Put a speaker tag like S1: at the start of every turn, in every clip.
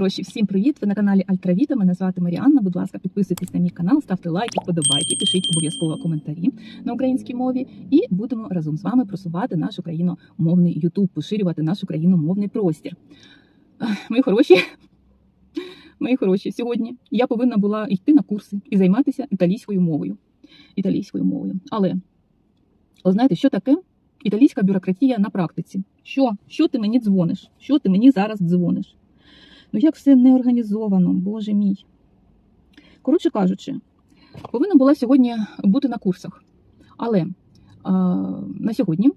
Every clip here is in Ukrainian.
S1: хороші, всім привіт! Ви на каналі Альтравіта. Мене звати Маріанна. Будь ласка, підписуйтесь на мій канал, ставте лайки, вподобайки, пишіть обов'язково коментарі на українській мові. І будемо разом з вами просувати наш україномовний Ютуб, поширювати наш україномовний простір. Мої хороші, мої хороші, сьогодні я повинна була йти на курси і займатися італійською мовою. Італійською мовою. Але ви знаєте, що таке італійська бюрократія на практиці? Що? Що ти мені дзвониш? Що ти мені зараз дзвониш? Ну як все неорганізовано, боже мій. Коротше кажучи, повинна була сьогодні бути на курсах. Але а, на сьогодні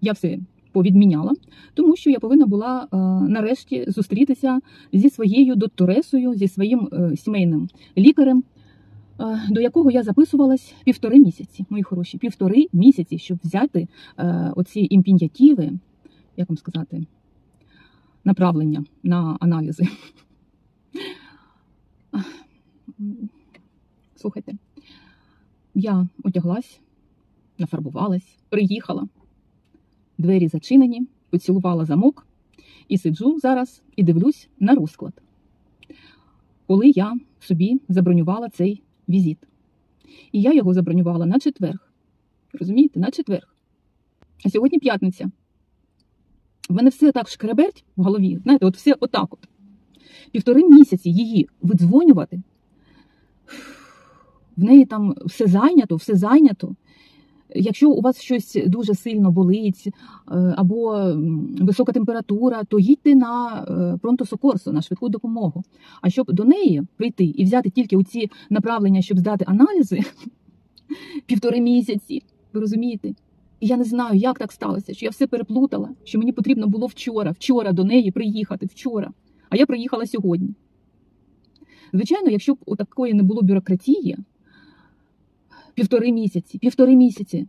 S1: я все повідміняла, тому що я повинна була а, нарешті зустрітися зі своєю докторесою, зі своїм е, сімейним лікарем, до якого я записувалась півтори місяці, мої хороші, півтори місяці, щоб взяти е, оці імпінятиви, як вам сказати, направлення на аналізи. Слухайте, я одяглась, нафарбувалась, приїхала, двері зачинені, поцілувала замок і сиджу зараз і дивлюсь на розклад, коли я собі забронювала цей візит. І я його забронювала на четверг. Розумієте, на четверг. А сьогодні п'ятниця. В мене все так шкреберть в голові. Знаєте, от все отак от. Півтори місяці її видзвонювати. В неї там все зайнято, все зайнято. Якщо у вас щось дуже сильно болить е, або висока температура, то їдьте на е, пронто-сокорсо, на швидку допомогу. А щоб до неї прийти і взяти тільки оці направлення, щоб здати аналізи, півтори місяці, ви розумієте? І я не знаю, як так сталося, що я все переплутала, що мені потрібно було вчора, вчора до неї приїхати, вчора. А я приїхала сьогодні. Звичайно, якщо б у такої не було бюрократії, півтори місяці, півтори місяці,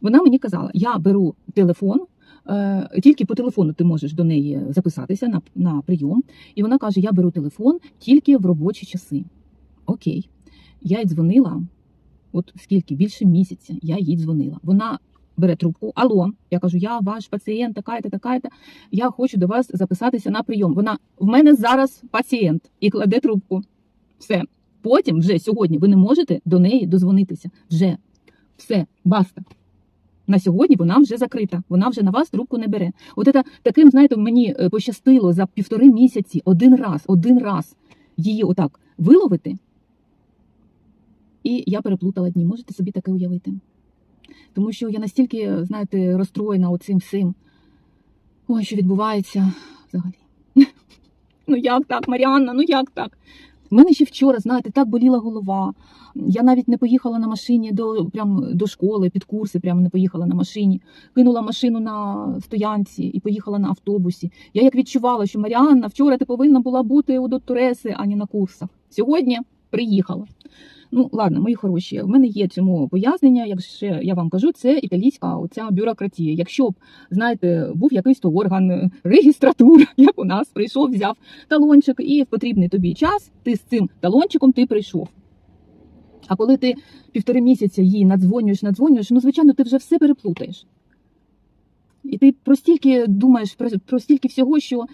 S1: вона мені казала: я беру телефон, е, тільки по телефону ти можеш до неї записатися на, на прийом. І вона каже: Я беру телефон тільки в робочі часи. Окей. Я їй дзвонила, от скільки більше місяця я їй дзвонила. Вона бере трубку. Алло, я кажу, я ваш пацієнт, така-то, така-то. Я хочу до вас записатися на прийом. Вона в мене зараз пацієнт і кладе трубку. Все. Потім, вже сьогодні, ви не можете до неї дозвонитися. Вже все, баста. На сьогодні вона вже закрита, вона вже на вас трубку не бере. От це таким, знаєте, мені е, пощастило за півтори місяці один раз, один раз її отак виловити. І я переплутала дні. Можете собі таке уявити? Тому що я настільки, знаєте, розстроєна оцим всім. Ой, що відбувається взагалі. Ну як так, Маріанна, ну як так? У мене ще вчора, знаєте, так боліла голова. Я навіть не поїхала на машині до, прям, до школи, під курси, прямо не поїхала на машині. Кинула машину на стоянці і поїхала на автобусі. Я як відчувала, що Маріанна, вчора ти повинна була бути у доктореси, а не на курсах. Сьогодні приїхала. Ну, ладно, мої хороші, в мене є цьому пояснення. Як ще я вам кажу, це італійська оця бюрократія. Якщо б, знаєте, був якийсь то орган, регістратура, як у нас, прийшов, взяв талончик, і в потрібний тобі час ти з цим талончиком ти прийшов. А коли ти півтори місяця їй надзвонюєш, надзвонюєш, ну, звичайно, ти вже все переплутаєш. І ти про стільки думаєш про стільки всього, що.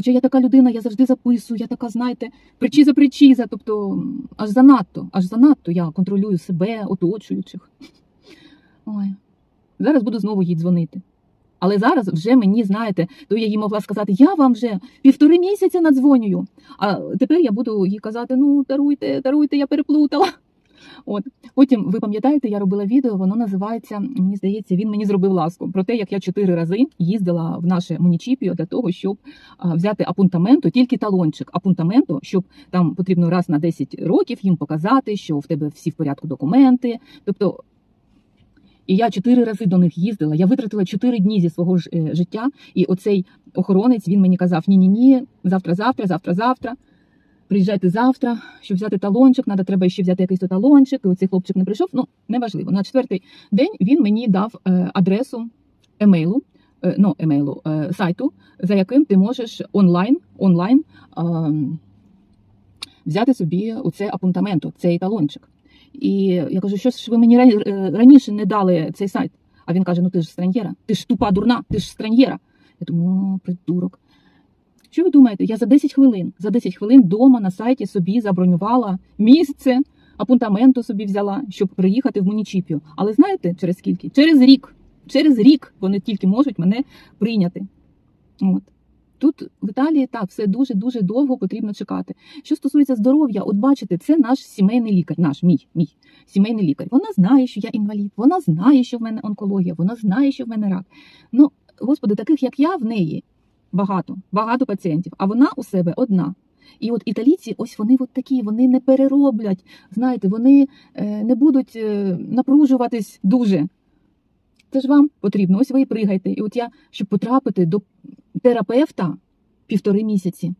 S1: Хоча я така людина, я завжди записую, я така, знаєте, причіза причіза, тобто аж занадто, аж занадто я контролюю себе, оточуючих. Ой, зараз буду знову їй дзвонити. Але зараз вже мені, знаєте, то я їй могла сказати, я вам вже півтори місяця надзвонюю. А тепер я буду їй казати: ну, даруйте, даруйте, я переплутала. От потім ви пам'ятаєте, я робила відео, воно називається, мені здається, він мені зробив ласку про те, як я чотири рази їздила в наше мунічіпіо для того, щоб взяти апунтаменто, тільки талончик апунтаменто, щоб там потрібно раз на 10 років їм показати, що в тебе всі в порядку документи. Тобто, і я чотири рази до них їздила. Я витратила чотири дні зі свого е, життя, і оцей охоронець він мені казав: ні, ні, ні, завтра, завтра, завтра, завтра. Приїжджайте завтра, щоб взяти талончик, треба треба ще взяти якийсь талончик. І оцей хлопчик не прийшов. Ну, неважливо. На четвертий день він мені дав е, адресу емейлу, е, ну, емейлу, е, сайту, за яким ти можеш онлайн, онлайн взяти собі оце апунтаменто, цей талончик. І я кажу, що ж ви мені раніше не дали цей сайт? А він каже: ну ти ж странєра, ти ж тупа дурна, ти ж странєра. Я думаю, придурок. Що ви думаєте? Я за 10 хвилин, за 10 хвилин вдома на сайті собі забронювала місце, апунтаменту собі взяла, щоб приїхати в Мунічіпію. Але знаєте, через скільки? Через рік. Через рік вони тільки можуть мене прийняти. От. Тут в Італії так все дуже дуже довго потрібно чекати. Що стосується здоров'я, от бачите, це наш сімейний лікар, наш мій мій сімейний лікар. Вона знає, що я інвалід, вона знає, що в мене онкологія, вона знає, що в мене рак. Ну, господи, таких як я в неї багато, багато пацієнтів, а вона у себе одна. І от італійці, ось вони от такі, вони не перероблять. Знаєте, вони е, не будуть е, напружуватись дуже. Це ж вам потрібно. Ось ви і пригайте. І от я, щоб потрапити до терапевта півтори місяці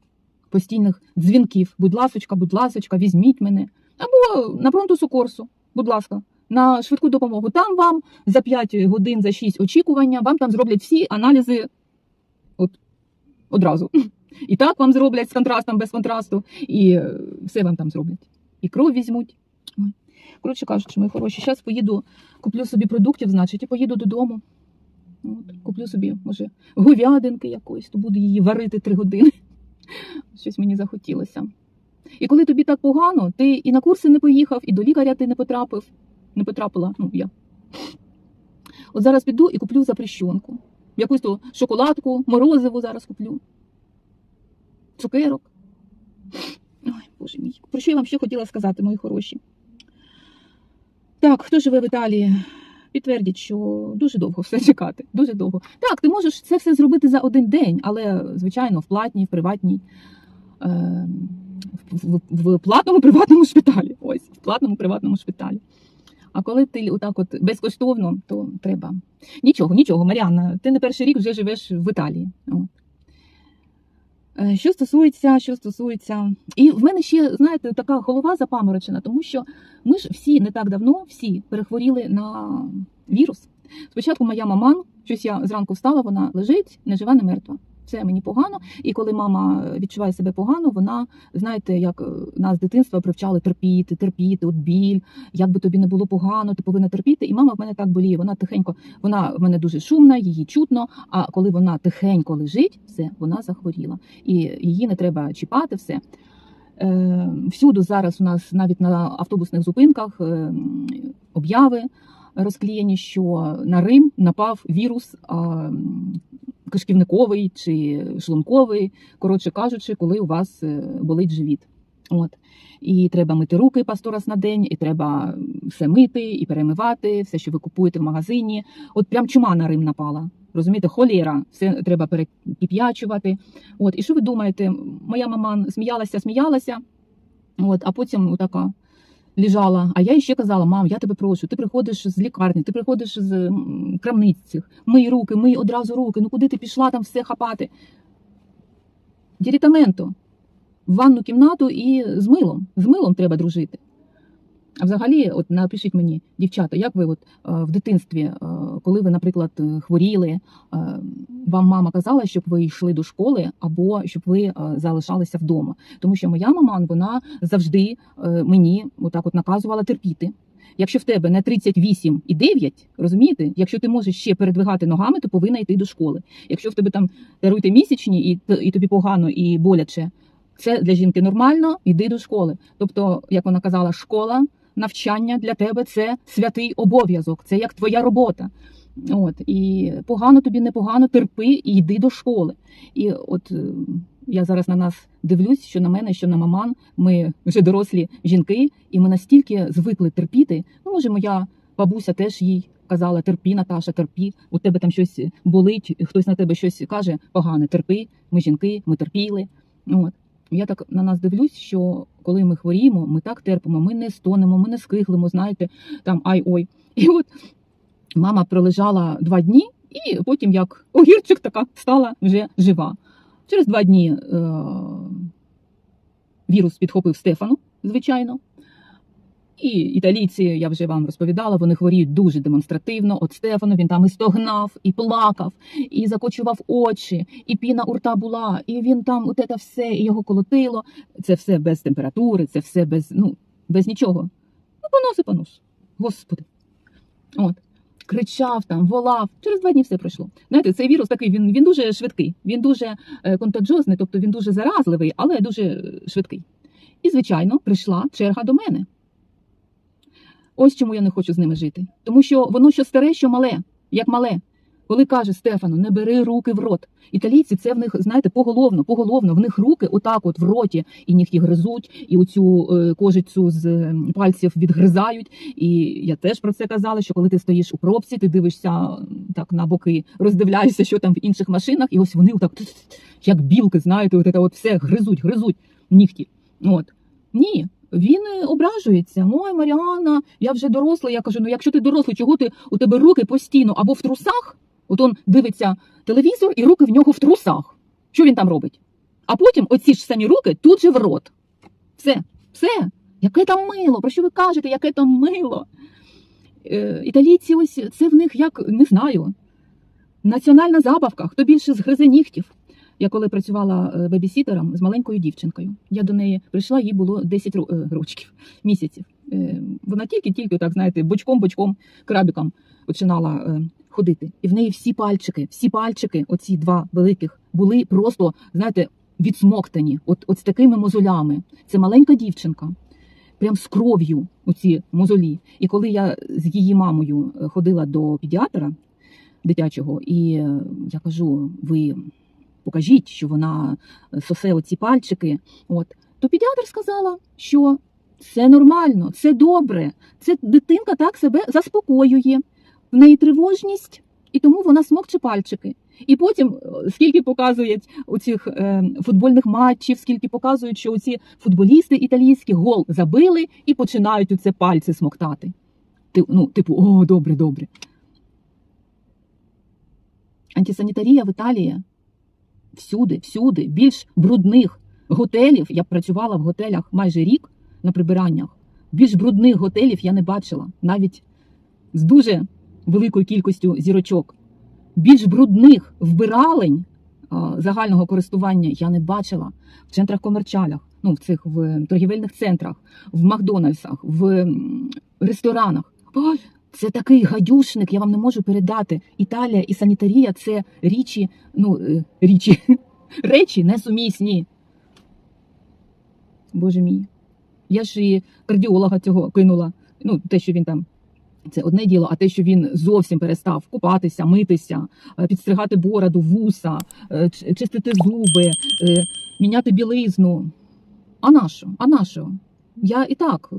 S1: постійних дзвінків. Будь ласочка, будь ласочка, візьміть мене. Або на пронту сукорсу, будь ласка, на швидку допомогу. Там вам за 5 годин, за 6 очікування, вам там зроблять всі аналізи одразу. І так вам зроблять з контрастом, без контрасту, і е, все вам там зроблять. І кров візьмуть. Коротше кажучи, мої хороші, зараз поїду, куплю собі продуктів, значить, і поїду додому. От, куплю собі, може, говядинки якоїсь, то буду її варити три години. Щось мені захотілося. І коли тобі так погано, ти і на курси не поїхав, і до лікаря ти не потрапив. Не потрапила, ну я. От зараз піду і куплю запрещенку. Якусь то шоколадку, морозиву зараз куплю. Цукерок. Ой, боже мій. Про що я вам ще хотіла сказати, мої хороші? Так, хто живе в Італії? Підтвердіть, що дуже довго все чекати. Дуже довго. Так, ти можеш це все зробити за один день, але, звичайно, в платній, в приватній, е, в, в платному приватному шпиталі. Ось, в платному приватному шпиталі. А коли ти отак от безкоштовно, то треба. Нічого, нічого, Маріанна, ти не перший рік вже живеш в Італії. От. Е, Що стосується, що стосується, і в мене ще, знаєте, така голова запаморочена, тому що ми ж всі не так давно всі перехворіли на вірус. Спочатку моя маман, щось я зранку встала, вона лежить, не жива, не мертва. Це мені погано. І коли мама відчуває себе погано, вона, знаєте, як е, нас з дитинства привчали терпіти, терпіти, от біль, як би тобі не було погано, ти повинна терпіти. І мама в мене так боліє. Вона тихенько, вона в мене дуже шумна, її чутно. А коли вона тихенько лежить, все, вона захворіла. І її не треба чіпати, все. Е, Всюди зараз у нас навіть на автобусних зупинках е, обяви розклеєні, що на Рим напав вірус кишківниковий чи шлунковий, коротше кажучи, коли у вас е, болить живіт. От. І треба мити руки по сто раз на день, і треба все мити і перемивати, все, що ви купуєте в магазині. От прям чума на Рим напала. Розумієте, холєра, все треба перекип'ячувати. От, і що ви думаєте? Моя мама сміялася, сміялася, от, а потім така лежала. А я ще казала: мам, я тебе прошу, ти приходиш з лікарні, ти приходиш з крамниць цих, мий руки, мий одразу руки. Ну куди ти пішла там все хапати? Дірітаменто. В ванну кімнату і з милом. З милом треба дружити. А взагалі, от напишіть мені, дівчата, як ви от е, в дитинстві, е, коли ви, наприклад, хворіли, е, вам мама казала, щоб ви йшли до школи або щоб ви залишалися вдома. Тому що моя мама вона завжди мені отак от наказувала терпіти. Якщо в тебе не 38 і 9, розумієте, якщо ти можеш ще передвигати ногами, то повинна йти до школи. Якщо в тебе там даруйте місячні і, і тобі погано і боляче, це для жінки нормально, йди до школи. Тобто, як вона казала, школа, навчання для тебе це святий обов'язок, це як твоя робота. От і погано тобі непогано, терпи і йди до школи. І от е, я зараз на нас дивлюсь, що на мене, що на маман, ми вже дорослі жінки, і ми настільки звикли терпіти. Ну, може, моя бабуся теж їй казала: терпі, Наташа, терпі, у тебе там щось болить, хтось на тебе щось каже, погане, терпи. Ми жінки, ми терпіли. От. Я так на нас дивлюсь, що коли ми хворіємо, ми так терпимо, ми не стонемо, ми не скиглимо, знаєте, там ай-ой. І от мама пролежала два дні, і потім, як огірчик, така стала вже жива. Через два дні е- вірус підхопив Стефану, звичайно. І італійці, я вже вам розповідала, вони хворіють дуже демонстративно. От Стефану він там і стогнав, і плакав, і закочував очі, і піна у рта була, і він там от це все, і його колотило. Це все без температури, це все без, ну, без нічого. Ну, понос і понос. Господи. От. кричав там, волав. Через два дні все пройшло. Знаєте, цей вірус такий, він, він дуже швидкий, він дуже е, контаджозний, тобто він дуже заразливий, але дуже швидкий. І, звичайно, прийшла черга до мене. Ось чому я не хочу з ними жити. Тому що воно що старе, що мале, як мале. Коли каже Стефану, не бери руки в рот. Італійці це в них, знаєте, поголовно, поголовно. В них руки отак от в роті, і нігті гризуть, і оцю е, кожицю з е, пальців відгризають. І я теж про це казала, що коли ти стоїш у пробці, ти дивишся так на боки, роздивляєшся, що там в інших машинах, і ось вони отак, як білки, знаєте, от от все гризуть, гризуть нігті. От. Ні, він е, ображується. Ой, Маріана, я вже дорослий. Я кажу: ну якщо ти дорослий, чого ти у тебе руки постійно або в трусах? От он дивиться телевізор, і руки в нього в трусах. Що він там робить? А потім оці ж самі руки тут же в рот. Все, все. Яке там мило? Про що ви кажете, яке там мило? Е, італійці, ось це в них як не знаю. Національна забавка, хто більше згризе нігтів. Я коли працювала е, бебісітером з маленькою дівчинкою, я до неї прийшла, їй було 10 ро- е, місяців. Е, Вона тільки-тільки, так знаєте, бочком-бочком, крабіком починала ходити. І в неї всі пальчики, всі пальчики, оці два великих, були просто, знаєте, відсмоктані, от, от з такими мозолями. Це маленька дівчинка, прям з кров'ю оці мозолі. І коли я з її мамою ходила до педіатра дитячого, і я кажу, ви покажіть, що вона е, сосе оці пальчики. От то педіатр сказала, що це нормально, це добре. Це дитинка так себе заспокоює, в неї тривожність, і тому вона смокче пальчики. І потім, е, скільки показують у цих е, футбольних матчів, скільки показують, що ці футболісти італійські гол забили і починають у це пальці смоктати. Ти, ну, типу, о, добре, добре. Антисанітарія в Італії всюди, всюди, більш брудних готелів. Я працювала в готелях майже рік на прибираннях. Більш брудних готелів я не бачила, навіть з дуже великою кількістю зірочок. Більш брудних вбиралень загального користування я не бачила в центрах комерчалях, ну в цих в торгівельних центрах, в Макдональдсах, в ресторанах. Ой, це такий гадюшник, я вам не можу передати. Італія і санітарія це річі, ну е, річі, речі несумісні. Боже мій. Я ж і кардіолога цього кинула. Ну, те, що він там. Це одне діло, а те, що він зовсім перестав купатися, митися, е, підстригати бороду, вуса, е, чистити зуби, міняти білизну. А нащо? А нащо? Я і так,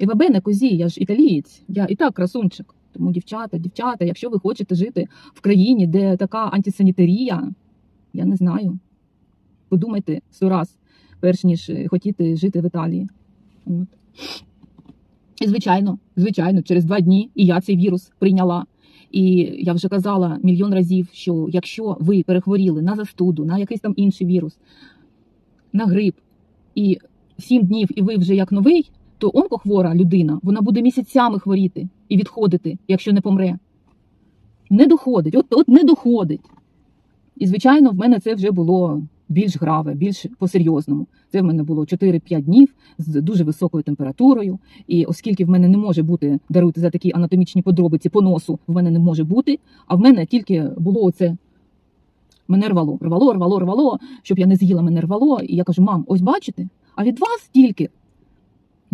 S1: Ева Бене козі, я ж італієць, я і так красунчик. Тому, дівчата, дівчата, якщо ви хочете жити в країні, де така антисанітарія, я не знаю. Подумайте сто раз, перш ніж е, хотіти жити в Італії. От. І звичайно, звичайно, через два дні і я цей вірус прийняла. І я вже казала мільйон разів, що якщо ви перехворіли на застуду, на якийсь там інший вірус, на грип, і сім днів, і ви вже як новий, то онкохвора людина, вона буде місяцями хворіти і відходити, якщо не помре. Не доходить, от, от не доходить. І, звичайно, в мене це вже було більш граве, більш по-серйозному. Це в мене було 4-5 днів з дуже високою температурою. І оскільки в мене не може бути, даруйте за такі анатомічні подробиці по носу, в мене не може бути, а в мене тільки було оце. Мене рвало, рвало, рвало, рвало, щоб я не з'їла, мене рвало. І я кажу: мам, ось бачите, а від вас тільки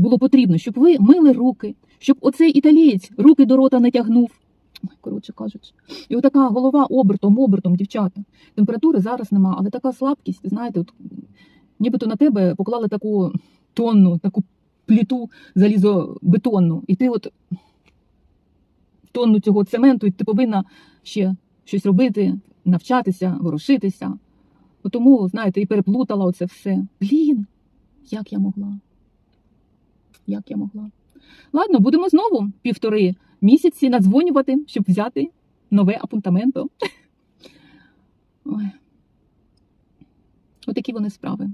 S1: було потрібно, щоб ви мили руки, щоб оцей італієць руки до рота не тягнув. Коротше кажучи, і отака голова обертом, обертом, дівчата. Температури зараз нема, але така слабкість, знаєте, от, нібито на тебе поклали таку тонну, таку пліту залізобетонну, і ти от тонну цього цементу, і ти повинна ще щось робити, навчатися, ворушитися. Тому, знаєте, і переплутала оце все. Блін, як я могла? Як я могла? Ладно, будемо знову півтори місяці надзвонювати, щоб взяти нове апунтаменто. Ой. Отакі вони справи.